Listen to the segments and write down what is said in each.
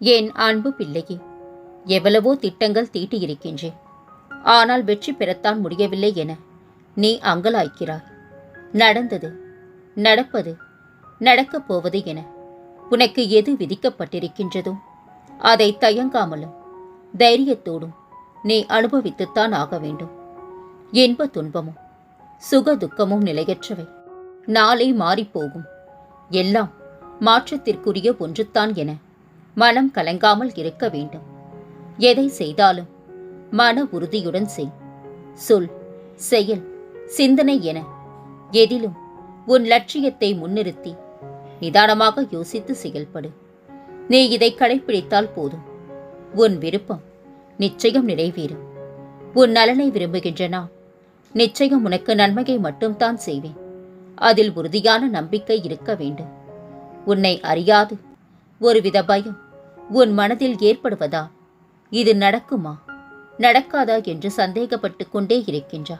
என் அன்பு பிள்ளையே? எவ்வளவோ திட்டங்கள் தீட்டியிருக்கின்றேன் ஆனால் வெற்றி பெறத்தான் முடியவில்லை என நீ அங்கலாய்க்கிறாய். நடந்தது நடப்பது நடக்கப் போவது என உனக்கு எது விதிக்கப்பட்டிருக்கின்றதோ அதை தயங்காமலும் தைரியத்தோடும் நீ அனுபவித்துத்தான் ஆக வேண்டும். இன்ப துன்பமும் சுக துக்கமும் நிலையற்றவை. நாளை மாறிப்போகும். எல்லாம் மாற்றத்திற்குரிய ஒன்றுத்தான் என மனம் கலங்காமல் இருக்க வேண்டும். எதை செய்தாலும் மன உறுதியுடன் செய். சொல் செயல் சிந்தனை என எதிலும் உன் லட்சியத்தை முன்னிறுத்தி நிதானமாக யோசித்து செயல்படு. நீ இதை கடைப்பிடித்தால் போதும். உன் விருப்பம் நிச்சயம் நிறைவேறும். உன் நலனை விரும்புகின்ற நான் நிச்சயம் உனக்கு நன்மையை மட்டும்தான் செய்வேன். அதில் உறுதியான நம்பிக்கை இருக்க வேண்டும். உன்னை அறியாது. ஒருவித பயம் உன் மனதில் ஏற்படுவதா? இது நடக்குமா? நடக்காதா என்று சந்தேகப்பட்டு கொண்டே இருக்கின்றா.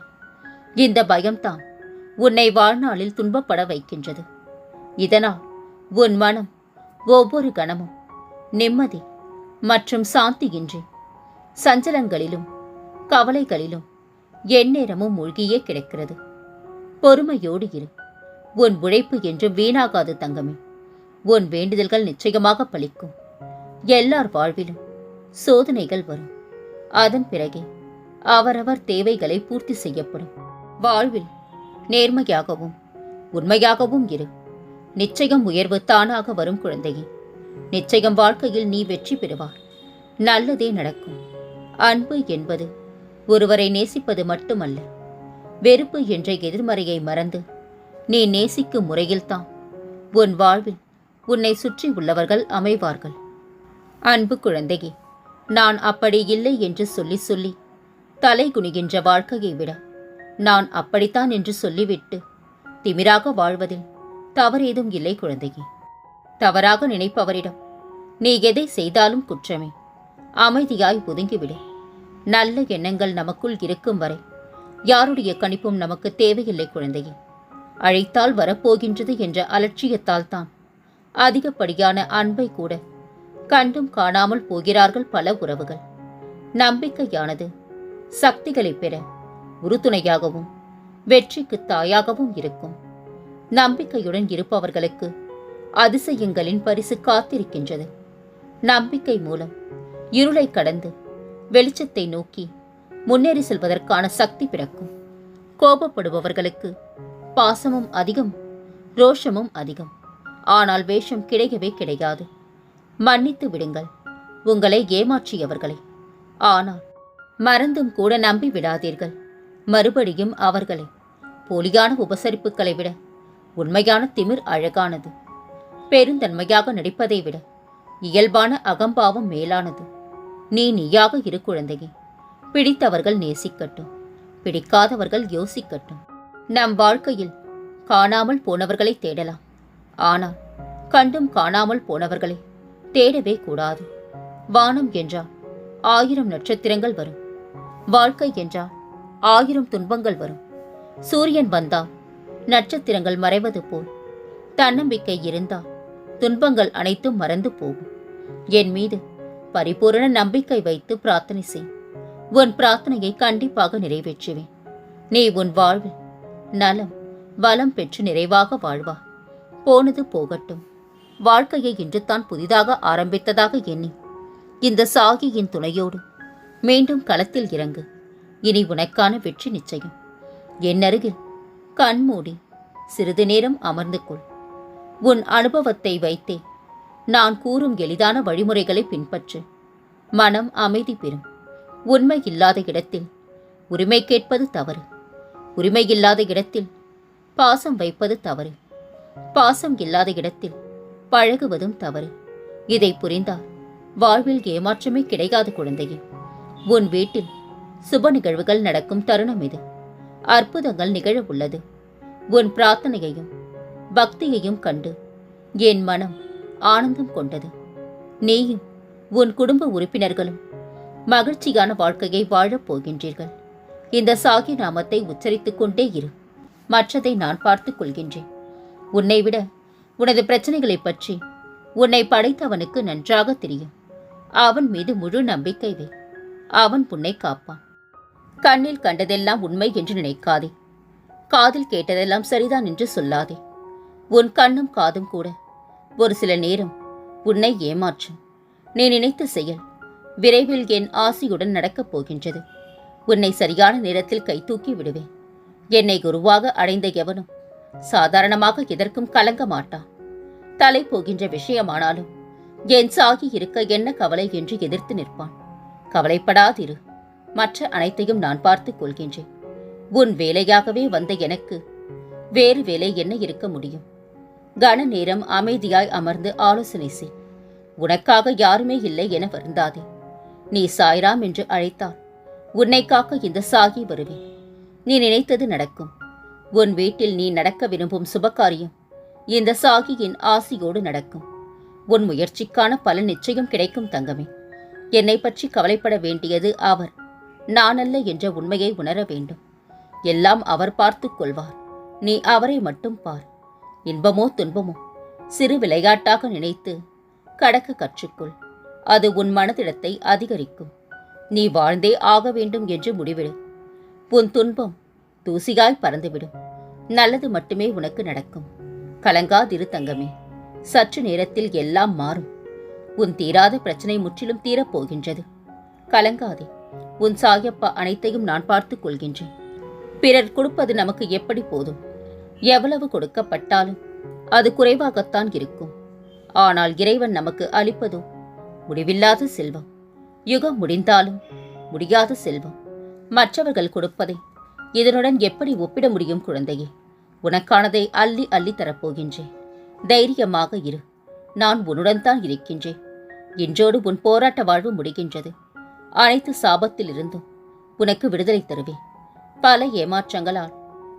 இந்த பயம்தான் உன்னை வாழ்நாளில் துன்பப்பட வைக்கின்றது. இதனால் உன் மனம் ஒவ்வொரு கணமும் நிம்மதி மற்றும் சாந்தியின்றி சஞ்சலங்களிலும் கவலைகளிலும் எந்நேரமும் மூழ்கியே கிடக்கிறது. பொறுமையோடு இரு. உன் உழைப்பு என்றும் வீணாகாது தங்கமே. உன் வேண்டுதல்கள் நிச்சயமாக பலிக்கும் எல்லார் வாழ்விலும் சோதனைகள் வரும். அதன் பிறகே அவரவர் தேவைகளை பூர்த்தி செய்யப்படும். வாழ்வில் நேர்மையாகவும் உண்மையாகவும் இரு. நிச்சயம் உயர்வு தானாக வரும் குழந்தையே. நிச்சயம் வாழ்க்கையில் நீ வெற்றி பெறுவார் நல்லதே நடக்கும். அன்பு என்பது ஒருவரை நேசிப்பது மட்டுமல்ல. வெறுப்பு என்ற எதிர்மறையை மறந்து நீ நேசிக்கும் முறையில்தான். உன் வாழ்வில் உன்னை சுற்றி உள்ளவர்கள் அமைவார்கள். அன்பு குழந்தையே நான் அப்படி இல்லை என்று சொல்லி சொல்லி தலை குனிகின்ற வாழ்க்கையை விட நான் அப்படித்தான் என்று சொல்லிவிட்டு திமிராக வாழ்வதில் தவறேதும் இல்லை குழந்தையே. தவறாக நினைப்பவரிடம் நீ எதை செய்தாலும் குற்றமே. அமைதியாய் ஒதுங்கிவிடு. நல்ல எண்ணங்கள் நமக்குள் இருக்கும் வரை யாருடைய கணிப்பும் நமக்கு தேவையில்லை குழந்தையே. அழைத்தால் வரப்போகின்றது என்ற அலட்சியத்தால் தான் அதிகப்படியான அன்பை கூட கண்டும் காணாமல் போகிறார்கள் பல உறவுகள். நம்பிக்கையானது சக்திகளை பெற உறுதுணையாகவும் வெற்றிக்கு தாயாகவும் இருக்கும். நம்பிக்கையுடன் இருப்பவர்களுக்கு அதிசயங்களின் பரிசு காத்திருக்கின்றது. நம்பிக்கை மூலம் இருளை கடந்து வெளிச்சத்தை நோக்கி முன்னேறி செல்வதற்கான சக்தி பிறக்கும். கோபப்படுபவர்களுக்கு பாசமும் அதிகம் ரோஷமும் அதிகம். ஆனால் வேஷம் கிடையவே கிடையாது. மன்னித்து விடுங்கள். உங்களை ஏமாற்றியவர்களை. ஆனால் மறந்தும் கூட நம்பி விடாதீர்கள். மறுபடியும் அவர்களை போலியான உபசரிப்புகளை விட உண்மையான திமிர் அழகானது. பெருந்தன்மையாக நடிப்பதை விட இயல்பான அகம்பாவம் மேலானது. நீ நீயாக இரு குழந்தையே. பிடித்தவர்கள் நேசிக்கட்டும். பிடிக்காதவர்கள் யோசிக்கட்டும். நம் வாழ்க்கையில் காணாமல் போனவர்களை தேடலாம். ஆனால் கண்டும் காணாமல் போனவர்களை தேடவே கூடாது. வானம் என்றால் ஆயிரம் நட்சத்திரங்கள் வரும். வாழ்க்கை என்றால் ஆயிரம் துன்பங்கள் வரும். சூரியன் வந்தால் நட்சத்திரங்கள் மறைவது போல். தன்னம்பிக்கை இருந்தால் துன்பங்கள் அனைத்தும் மறந்து போகும். என் மீது பரிபூரண நம்பிக்கை வைத்து பிரார்த்தனை செய். உன் பிரார்த்தனையை கண்டிப்பாக நிறைவேற்றுவேன். நீ உன் வாழ்வில் நலம் வளம் பெற்று நிறைவாக வாழ்வா. போனது போகட்டும். வாழ்க்கையை இன்று தான் புதிதாக ஆரம்பித்ததாக எண்ணி. இந்த சாகியின் துணையோடு மீண்டும் களத்தில் இறங்கு. இனி உனக்கான வெற்றி நிச்சயம். என் அருகில் கண்மூடி சிறிது நேரம் அமர்ந்து கொள். உன் அனுபவத்தை வைத்தே நான் கூறும் எளிதான வழிமுறைகளை பின்பற்று. மனம் அமைதி பெறும். உண்மை இல்லாத இடத்தில் உரிமை கேட்பது தவறு. உரிமை இல்லாத இடத்தில் பாசம் வைப்பது தவறு. பாசம் இல்லாத இடத்தில் பழகுவதும் தவறு. இதை புரிந்தால் வாழ்வில் ஏமாற்றமே கிடைக்காது குழந்தையே. உன் வீட்டில் சுப நிகழ்வுகள் நடக்கும் தருணம் இது. அற்புதங்கள் நிகழ உள்ளது. உன் பிரார்த்தனையையும் பக்தியையும் கண்டு என் மனம் ஆனந்தம் கொண்டது. நீயும் உன் குடும்ப உறுப்பினர்களும் மகிழ்ச்சியான வாழ்க்கையை வாழப் போகின்றீர்கள். இந்த சாகி நாமத்தை உச்சரித்துக் கொண்டே இரு. மற்றதை நான் பார்த்துக் கொள்கின்றேன். உன்னை விட உனது பிரச்சனைகளைப் பற்றி. உன்னை படைத்தவனுக்கு நன்றாக தெரியும். அவன் மீது முழு நம்பிக்கை வை. அவன் உன்னை காப்பான். கண்ணில் கண்டதெல்லாம் உண்மை என்று நினைக்காதே. காதில் கேட்டதெல்லாம் சரிதான் என்று சொல்லாதே. உன் கண்ணும் காதும் கூட. ஒரு சில நேரம் உன்னை ஏமாற்றும். நீ நினைத்த செயல் விரைவில் என் ஆசையுடன் நடக்கப் போகின்றது. உன்னை சரியான நேரத்தில் கைதூக்கி விடுவேன். என்னை குருவாக அடைந்த எவனும் சாதாரணமாக எதற்கும் கலங்க மாட்டான். தலை போகின்ற விஷயமானாலும் என் சாகி இருக்க என்ன கவலை? என்று எதிர்த்து நிற்பான். கவலைப்படாதிரு. மற்ற அனைத்தையும் நான் பார்த்துக் கொள்கின்றேன். உன் வேலையாகவே வந்த எனக்கு வேறு வேலை என்ன இருக்க முடியும்? கன நேரம் அமைதியாய் அமர்ந்து ஆலோசனை செய். உனக்காக யாருமே இல்லை என வருந்தாதே. நீ சாய்ராம் என்று அழைத்தால் உன்னை காக்க இந்த சாகி வருவேன். நீ நினைத்தது நடக்கும். உன் வீட்டில் நீ நடக்க விரும்பும் சுபகாரியம் இந்த சாகியின் ஆசியோடு நடக்கும். உன் முயற்சிக்கான பலன் நிச்சயம் கிடைக்கும் தங்கமே. என்னை பற்றி கவலைப்பட வேண்டியது அவர். நானல்ல என்ற உண்மையை உணர வேண்டும். எல்லாம் அவர் பார்த்து கொள்வார். நீ அவரை மட்டும் பார். இன்பமோ துன்பமோ சிறு விளையாட்டாக நினைத்து கடக்க கற்றுக்கொள். அது உன் மனதிடத்தை அதிகரிக்கும். நீ வாழ்ந்தே ஆக வேண்டும் என்று முடிவிடு. உன் துன்பம் தூசியாய் பறந்துவிடும். நல்லது மட்டுமே உனக்கு நடக்கும். கலங்காதிரு தங்கமே. சற்று நேரத்தில் எல்லாம் மாறும். உன் தீராத பிரச்சனை முற்றிலும் தீரப்போகின்றது. கலங்காதே. உன் சாயப்பா அனைத்தையும் நான் பார்த்துக் கொள்கின்றேன். பிறர் கொடுப்பது நமக்கு எப்படி போதும்? எவ்வளவு கொடுக்கப்பட்டாலும் அது குறைவாகத்தான் இருக்கும். ஆனால் இறைவன் நமக்கு அளிப்பதோ? முடிவில்லாத செல்வம். யுகம் முடிந்தாலும் முடியாத செல்வம். மற்றவர்கள் கொடுப்பதை இதனுடன் எப்படி ஒப்பிட முடியும் குழந்தையே? உனக்கானதை அள்ளி அள்ளி தரப்போகின்றேன். தைரியமாக இரு. நான் உன்னுடன் தான் இருக்கின்றேன். இன்றோடு உன் போராட்ட வாழ்வு முடிகின்றது. அனைத்து சாபத்திலிருந்தும் உனக்கு விடுதலை தருவேன். பல ஏமாற்றங்களால்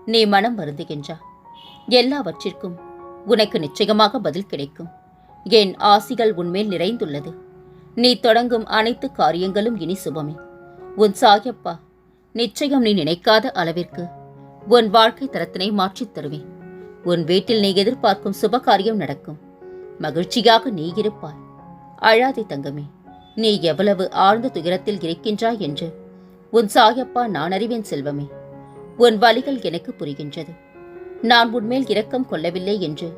நீ மனம் வருந்துகின்றா. எல்லாவற்றிற்கும் உனக்கு நிச்சயமாக பதில் கிடைக்கும். என் ஆசிகள் உன்மேல் நிறைந்துள்ளது. நீ தொடங்கும் அனைத்து காரியங்களும் இனி சுபமே. உன் சாயப்பா நிச்சயம் நீ நினைக்காத அளவிற்கு உன் வாழ்க்கை தரத்தினை மாற்றித் தருவேன். உன் வீட்டில் நீ எதிர்பார்க்கும் சுபகாரியம் நடக்கும். மகிழ்ச்சியாக நீ இருப்பாய். அழாதே தங்கமே நீ எவ்வளவு ஆழ்ந்த துயரத்தில் இருக்கின்றாய் என்று உன் சாயப்பா நான் அறிவேன் செல்வமே. உன் வழிகள் எனக்கு புரிகின்றது. நான் உன்மேல் இரக்கம் கொள்ளவில்லை என்று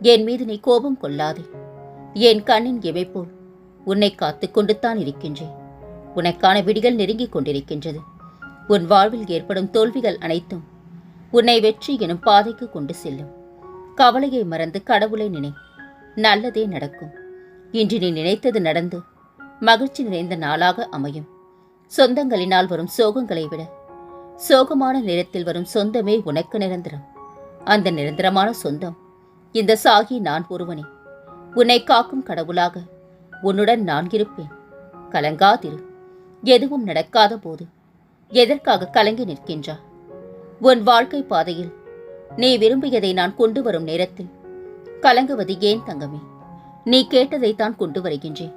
என் மீது நீ கோபம் கொள்ளாதே. என் கண்ணின் இமை போல் உன்னை காத்து கொண்டுத்தான் இருக்கின்றேன். உனக்கான விடிகள் நெருங்கிக் கொண்டிருக்கின்றது. உன் வாழ்வில் ஏற்படும் தோல்விகள் அனைத்தும் உன்னை வெற்றி எனும் பாதைக்கு கொண்டு செல்லும். கவலையை மறந்து கடவுளை நினை நல்லதே நடக்கும். இன்று நீ நினைத்தது நடந்து மகிழ்ச்சி நிறைந்த நாளாக அமையும். சொந்தங்களினால் வரும் சோகங்களை விட சோகமான நேரத்தில் வரும் சொந்தமே உனக்கு நிரந்தரம். அந்த நிரந்தரமான சொந்தம் இந்த சாகி நான் ஒருவனே. உன்னை காக்கும் கடவுளாக உன்னுடன் நான் இருப்பேன். கலங்காதிரு எதுவும் நடக்காத போது எதற்காக கலங்கி நிற்கின்றா உன் வாழ்க்கை பாதையில் நீ விரும்பியதை நான் கொண்டு வரும் நேரத்தில் கலங்குவது ஏன் தங்கமே? நீ கேட்டதைத்தான் கொண்டு வருகின்றேன்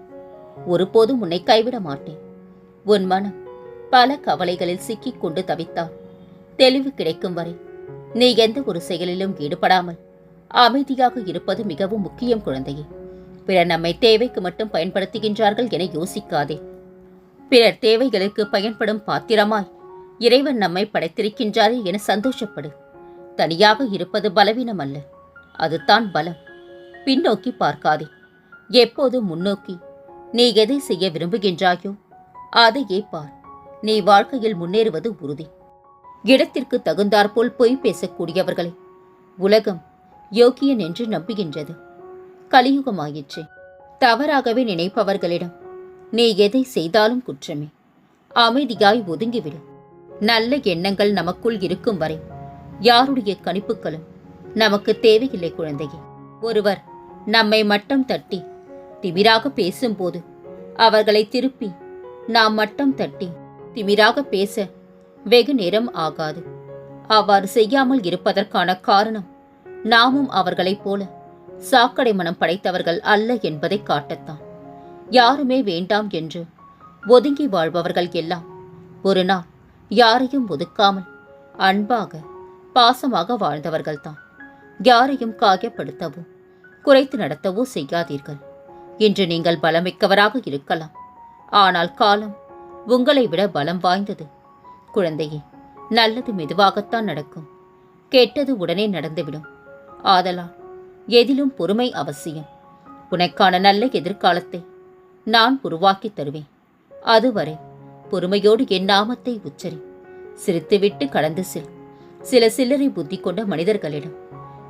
ஒருபோதும் உன்னை கைவிட மாட்டேன். உன் மனம் பல கவலைகளில் சிக்கிக் கொண்டு தவித்தால் தெளிவு கிடைக்கும் வரை நீ எந்த ஒரு செயலிலும் ஈடுபடாமல் அமைதியாக இருப்பது மிகவும் முக்கியம் குழந்தையே. பிறர் நம்மை தேவைக்கு மட்டும் பயன்படுத்துகின்றார்கள் என யோசிக்காதே. பிறர் தேவைகளுக்கு பயன்படும் பாத்திரமாய். இறைவன் நம்மை படைத்திருக்கின்றாரே என சந்தோஷப்படு. தனியாக இருப்பது பலவீனம் அல்ல அதுதான் பலம். பின்னோக்கி பார்க்காதே. எப்போது முன்னோக்கி? நீ எதை செய்ய விரும்புகின்றாயோ அதையே பார். நீ வாழ்க்கையில் முன்னேறுவது உறுதி. இடத்திற்கு தகுந்தாற்போல் பொய் பேசக்கூடியவர்களை உலகம் யோக்கியன் என்று நம்புகின்றது. கலியுகமாயிற்று. தவறாகவே நினைப்பவர்களிடம் நீ எதை செய்தாலும் குற்றமே. அமைதியாய் ஒதுங்கிவிடு. நல்ல எண்ணங்கள் நமக்குள் இருக்கும் வரை யாருடைய கணிப்புகளும் நமக்கு தேவையில்லை குழந்தையே. ஒருவர் நம்மை மட்டம் தட்டி திமிராக பேசும்போது அவர்களை திருப்பி நாம் மட்டம் தட்டி திமிராக பேச வெகு நேரம் ஆகாது. அவ்வாறு செய்யாமல் இருப்பதற்கான காரணம் நாமும் அவர்களைப் போல சாக்கடை மனம் படைத்தவர்கள் அல்ல என்பதை காட்டத்தான். யாருமே வேண்டாம் என்று ஒதுங்கி வாழ்பவர்கள் எல்லாம். ஒரு நாள் யாரையும் ஒதுக்காமல் அன்பாக பாசமாக வாழ்ந்தவர்கள்தான் யாரையும் காயப்படுத்தவோ குறைத்து நடத்தவோ செய்யாதீர்கள். இன்று நீங்கள் பலமிக்கவராக இருக்கலாம். ஆனால் காலம் உங்களை விட பலம் வாய்ந்தது. குழந்தையே நல்லது மெதுவாகத்தான் நடக்கும். கெட்டது உடனே நடந்துவிடும். ஆதலால் எதிலும் பொறுமை அவசியம். உனக்கான நல்ல எதிர்காலத்தை நான் உருவாக்கித் தருவேன். அதுவரை பொறுமையோடு என் நாமத்தை உச்சரி. சிரித்துவிட்டு கடந்து செல். சில சில்லறை புத்தி கொண்ட மனிதர்களிடம்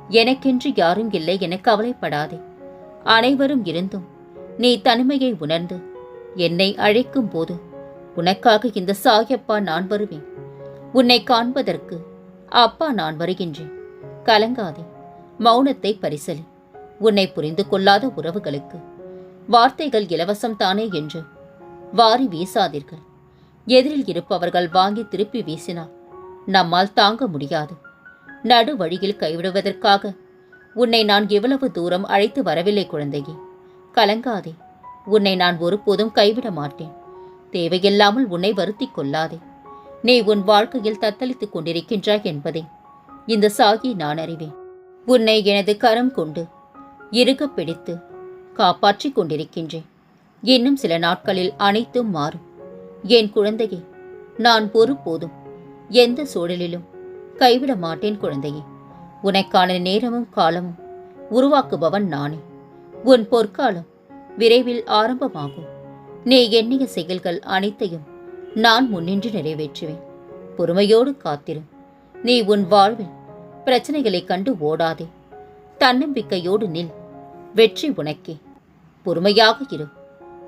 எனக்கென்று யாரும் இல்லை என கவலைப்படாதே. அனைவரும் இருந்தும் நீ தனிமையை உணர்ந்து என்னை அழைக்கும் போது உனக்காக இந்த சாயப்பா நான் வருவேன். உன்னை காண்பதற்கு அப்பா நான் வருகின்றேன். கலங்காதே. மௌனத்தை பரிசலி. உன்னை புரிந்து கொள்ளாத உறவுகளுக்கு வார்த்தைகள் இலவசம் தானே என்று. வாரி வீசாதீர்கள். எதிரில் இருப்பவர்கள் வாங்கி திருப்பி வீசினால் நம்மால் தாங்க முடியாது. நடு வழியில் கைவிடுவதற்காக உன்னை நான் எவ்வளவு தூரம் அழைத்து வரவில்லை குழந்தையே. கலங்காதே. உன்னை நான் ஒருபோதும் கைவிட மாட்டேன். தேவையில்லாமல் உன்னை வருத்தி கொள்ளாதே. நீ உன் வாழ்க்கையில் தத்தளித்துக் கொண்டிருக்கின்றாய் என்பதை. இந்த சாகி நான் அறிவேன். உன்னை எனது கரம் கொண்டு இறுகப் பிடித்து காப்பாற்றிக் கொண்டிருக்கின்றேன். இன்னும் சில நாட்களில் அனைத்தும் மாறும். என் குழந்தையே நான் பொறுப்போதும் எந்த சூழலிலும் கைவிட மாட்டேன் குழந்தையே. உனக்கான நேரமும் காலமும் உருவாக்குபவன் நானே. உன் பொற்காலம் விரைவில் ஆரம்பமாகும். நீ எண்ணிய செயல்கள் அனைத்தையும் நான் முன்னின்று நிறைவேற்றுவேன். பொறுமையோடு காத்திரும் நீ உன் வாழ்வில் பிரச்சனைகளைக் கண்டு ஓடாதே. தன்னம்பிக்கையோடு நில். வெற்றி உனக்கே. பொறுமையாக இரு.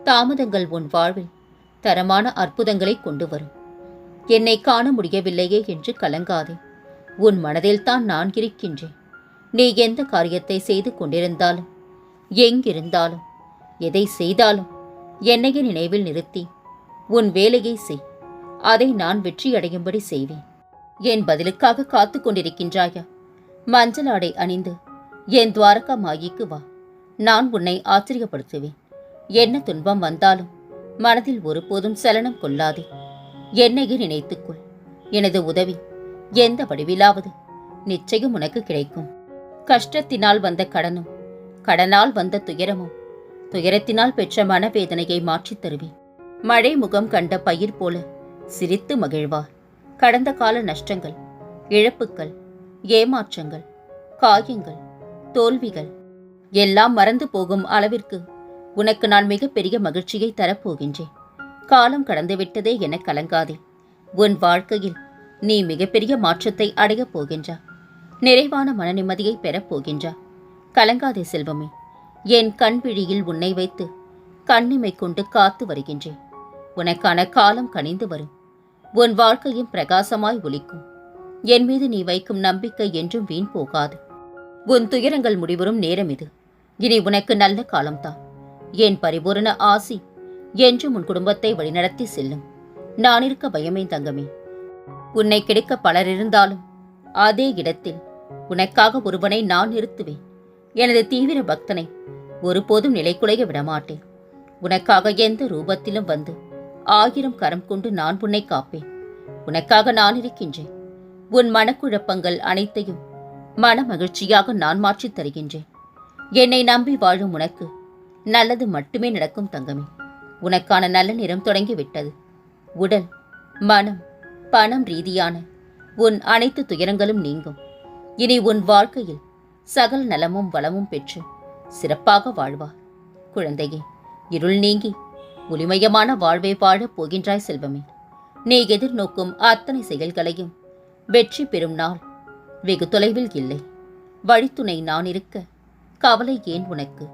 தாமதங்கள் உன் வாழ்வில் தரமான அற்புதங்களை கொண்டு வரும் என்னை காண முடியவில்லையே என்று கலங்காதே. உன் மனதில்தான் நான் இருக்கின்றேன். நீ எந்த காரியத்தை செய்து கொண்டிருந்தாலும் எங்கிருந்தாலும் எதை செய்தாலும் என்னையே நினைவில் நிறுத்தி உன் வேலையை செய். அதை நான் வெற்றியடையும்படி செய்வேன். என் பதிலுக்காக காத்து கொண்டிருக்கின்றாயா? மஞ்சள் ஆடை அணிந்து என் துவாரகா மாயிக்கு வா. நான் உன்னை ஆச்சரியப்படுத்துவேன். என்ன துன்பம் வந்தாலும் மனதில் ஒருபோதும் சலனம் கொள்ளாதே. என்னையே நினைத்துக்கொள் எனது உதவி எந்த வடிவிலாவது நிச்சயம் உனக்கு கிடைக்கும். கஷ்டத்தினால் வந்த கடனும் கடனால் வந்த துயரமும் துயரத்தினால் பெற்ற மனவேதனையை மாற்றித் தருவேன். மழை முகம் கண்ட பயிர் போல சிரித்து மகிழ்வார். கடந்த கால நஷ்டங்கள் இழப்புக்கள் ஏமாற்றங்கள் காயங்கள் தோல்விகள் எல்லாம் மறந்து போகும் அளவிற்கு உனக்கு நான் மிகப்பெரிய மகிழ்ச்சியை தரப்போகின்றேன். காலம் கடந்துவிட்டதே என கலங்காதே. உன் வாழ்க்கையில் நீ மிகப்பெரிய மாற்றத்தை அடையப் போகின்றா. நிறைவான மனநிம்மதியை பெறப் போகின்றா. கலங்காதே செல்வமே. என் கண்பிழியில் உன்னை வைத்து கண்ணிமை கொண்டு காத்து வருகின்றேன். உனக்கான காலம் கனிந்து வரும். உன் வாழ்க்கையும் பிரகாசமாய் ஒலிக்கும். என் மீது நீ வைக்கும் நம்பிக்கை என்றும் வீண் போகாது. உன் துயரங்கள் முடிவரும் நேரம் இது. இனி உனக்கு நல்ல காலம்தான். என் பரிபூரண ஆசி என்றும் உன் குடும்பத்தை வழிநடத்தி செல்லும். நான் இருக்க பயமே தங்கமே. உன்னை கிடைக்க பலர் இருந்தாலும் அதே இடத்தில் உனக்காக ஒருவனை நான் நிறுத்துவேன். எனது தீவிர பக்தனை ஒருபோதும் நிலைக்குலைய விடமாட்டேன். உனக்காக எந்த ரூபத்திலும் வந்து ஆயிரம் கரம் கொண்டு நான் உன்னை காப்பேன். உனக்காக நான் இருக்கின்றேன். உன் மனக்குழப்பங்கள் அனைத்தையும் மன மகிழ்ச்சியாக நான் மாற்றித் தருகின்றேன். என்னை நம்பி வாழும் உனக்கு. நல்லது மட்டுமே நடக்கும் தங்கமே. உனக்கான நல்ல நேரம் தொடங்கிவிட்டது. உடல் மனம் பணம் ரீதியான உன் அனைத்து துயரங்களும் நீங்கும். இனி உன் வாழ்க்கையில் சகல நலமும் வளமும் பெற்று சிறப்பாக வாழ்வார் குழந்தையே இருள் நீங்கி ஒளிமயமான வாழ்வை வாழப் போகின்றாய் செல்வமே. நீ எதிர்நோக்கும் அத்தனை செயல்களையும் வெற்றி பெறும் நாள் வெகு தொலைவில் இல்லை. வழித்துணை நான் இருக்க கவலை ஏன் உனக்கு?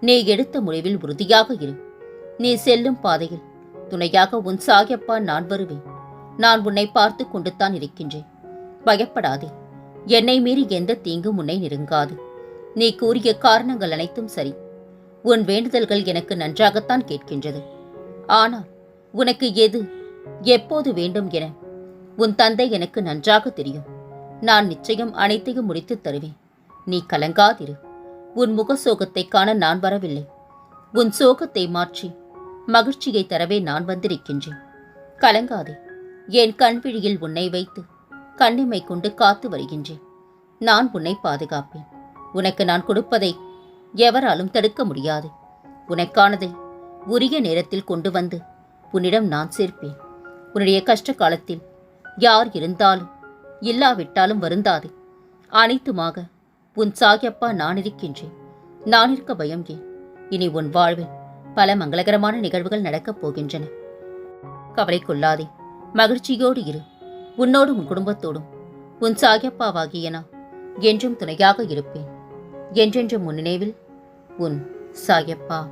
நீ எடுத்த முடிவில் உறுதியாக இரு. நீ செல்லும் பாதையில். துணையாக உன் சாயப்பா நான் வருவேன். நான் உன்னை பார்த்து கொண்டுத்தான் இருக்கின்றேன். பயப்படாதே. என்னை மீறி எந்த தீங்கும் உன்னை நெருங்காது. நீ கூறிய காரணங்கள் அனைத்தும் சரி. உன் வேண்டுதல்கள் எனக்கு நன்றாகத்தான் கேட்கின்றது. ஆனால் உனக்கு எது எப்போது வேண்டும் என உன் தந்தை எனக்கு நன்றாக தெரியும். நான் நிச்சயம் அனைத்தையும் முடித்துத் தருவேன். நீ கலங்காதிரு. உன் முக சோகத்தை காண நான் வரவில்லை. உன் சோகத்தை மாற்றி மகிழ்ச்சியை தரவே நான் வந்திருக்கின்றேன். கலங்காதே. என் கண்விழியில் உன்னை வைத்து கண்ணிமை கொண்டு காத்து வருகின்றேன். நான் உன்னை பாதுகாப்பேன். உனக்கு நான் கொடுப்பதை எவராலும் தடுக்க முடியாது. உனக்கானதை உரிய நேரத்தில் கொண்டு வந்து உன்னிடம் நான் சேர்ப்பேன். உன்னுடைய கஷ்ட காலத்தில் யார் இருந்தாலும் இல்லாவிட்டாலும் வருந்தாதே. அனைத்துமாக உன் சாகியப்பா நான் இருக்கின்றேன். நான் இருக்க பயம் ஏன்? இனி உன் வாழ்வில் பல மங்களகரமான நிகழ்வுகள் நடக்கப் போகின்றன. கவலை கொள்ளாதே மகிழ்ச்சியோடு இரு. உன்னோடும் உன் குடும்பத்தோடும். உன் சாகியப்பாவாகிய நான் என்றும் துணையாக இருப்பேன். என்றென்றும் உன் நினைவில் உன் சாகியப்பா.